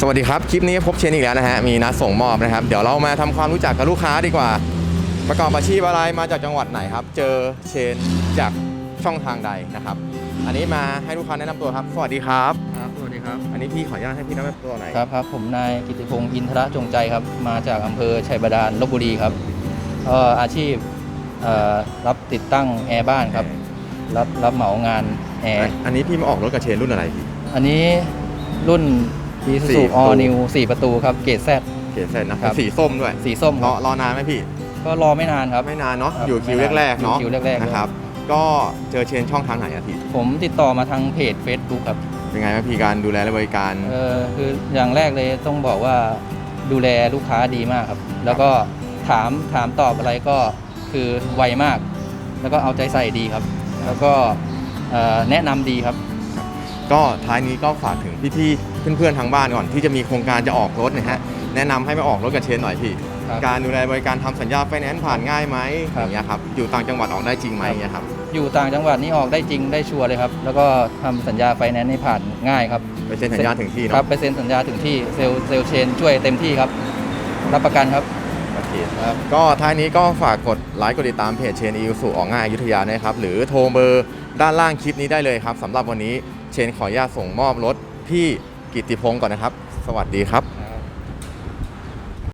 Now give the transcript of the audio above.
สวัสดีครับ คลิปนี้พบเชนอีกแล้วนะฮะ มีนัดส่งมอบนะครับ เดี๋ยวเรามาทำความรู้จักกับลูกค้าดีกว่า ประกอบอาชีพอะไรมาจากจังหวัดไหนครับ เจอเชนจากช่องทางใดนะครับ อันนี้มาให้ลูกค้าแนะนำตัวครับ สวัสดีครับ ครับสวัสดีครับ อันนี้พี่ขออนุญาตให้พี่แนะนำตัวหน่อยครับครับผมนายกิติพงศ์อินทระจงใจครับ มาจากอำเภอชัยบาดาลลบบุรีครับก็อาชีพเอ่อรับติดตั้งแอร์บ้านครับ รับรับเหมางานแออัร์นอันนี้พี่มาออกรถกับเชนรุ่นอะไรพี่อันนี้รุ่น i s u สี่ z u ประตู All New 4ประตูครับ เกรด Z เขียนเสร็จนะครับ สีส้มด้วย สีส้มรคอรับรอนานไหมพี่ ก็รอไม่นานครับ ไม่นานเนาะ ครับอยู่คิวไม่นานแรกๆ เนาะอยู่คิวแรกๆ นะครับ ก็เจอเชนช่องทางไหนอะพี่ ผมติดต่อมาทางเพจ Facebook ครับเป็นไงบ้างพี่การดูแลและบริการ เออคืออย่างแรกเลยต้องบอกว่าดูแลลูกค้าดีมากครับ แล้วก็ถามถามตอบอะไรก็คือไวมาก แล้วก็เอาใจใส่ดีครับ แล้วก็เอ่อแนะนำดีครับ ก็ท้ายนี้ก็ฝากถึงพี่ๆเพื่อนๆทางบ้านก่อนที่จะมีโครงการจะออกรถนะฮะแนะนำให้มาออกรถกับเชนหน่อยพี่ครับการดูแลบริการทำสัญญาไฟแนนซ์ผ่านง่ายไหมครับอย่างเงี้ยครับอยู่ต่างจังหวัดออกได้จริงไหมครับอย่างเงี้ยครับอยู่ต่างจังหวัดนี่ออกได้จริงได้ชัวร์เลยครับ แล้วก็ทำสัญญาไฟแนนซ์ให้ผ่านง่ายครับไปเซ็นสัญญาถึงที่ครัเนาะบไปเซ็นสัญญาถึงที่เซลล์เซลล์เชนช่วยเต็มที่ครับ รับประกันครับ โอเคครับก็ท้ายนี้ก็ฝากกดไลค์กดติดตามเพจเชนอิวสุออกง่ายอยุธยานะครับ หรือโทรเบอร์ด้านล่างคลิปนี้ได้เลยครับสำหรับวันนี้เชนขออนุญาตส่งมอบรถพี่กิติพงศ์ก่อนนะครับ สวัสดีครับ